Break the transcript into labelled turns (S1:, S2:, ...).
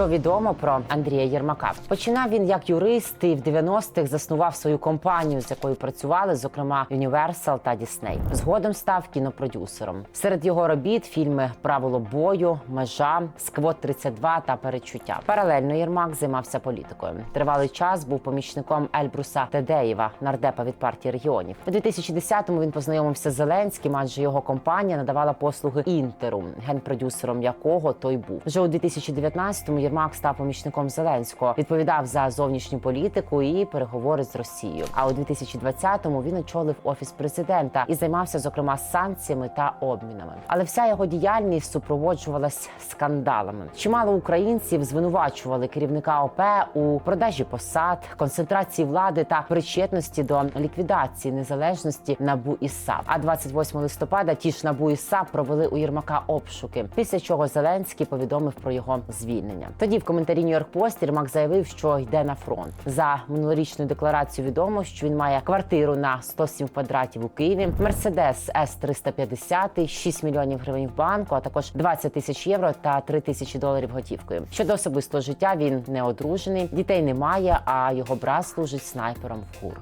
S1: Що відомо про Андрія Єрмака? Починав він як юрист і в 90-х заснував свою компанію, з якою працювали, зокрема Universal та Disney. Згодом став кінопродюсером. Серед його робіт фільми Правило бою, Межа, Сквот 32 та Перечуття. Паралельно Єрмак займався політикою. Тривалий час був помічником Ельбруса Тедеєва, нардепа від партії регіонів. У 2010-му він познайомився з Зеленським, адже його компанія надавала послуги інтеру, генпродюсером якого той був. Вже у 2019-му Єрмак став помічником Зеленського, відповідав за зовнішню політику і переговори з Росією. А у 2020-му він очолив офіс президента і займався зокрема санкціями та обмінами. Але вся його діяльність супроводжувалась скандалами. Чимало українців звинувачували керівника ОП у продажі посад, концентрації влади та причетності до ліквідації незалежності НАБУ і САП. А 28 листопада ті ж НАБУ і САП провели у Єрмака обшуки. Після чого Зеленський повідомив про його звільнення. Тоді в коментарі Нью-Йорк Пост Єрмак заявив, що йде на фронт. За минулорічною декларацією відомо, що він має квартиру на 107 квадратів у Києві, Мерседес С 350 6 мільйонів гривень в банку, а також 20 тисяч євро та 3 тисячі доларів готівкою. Щодо особистого життя, він не одружений, дітей немає, а його брат служить снайпером в ГУР.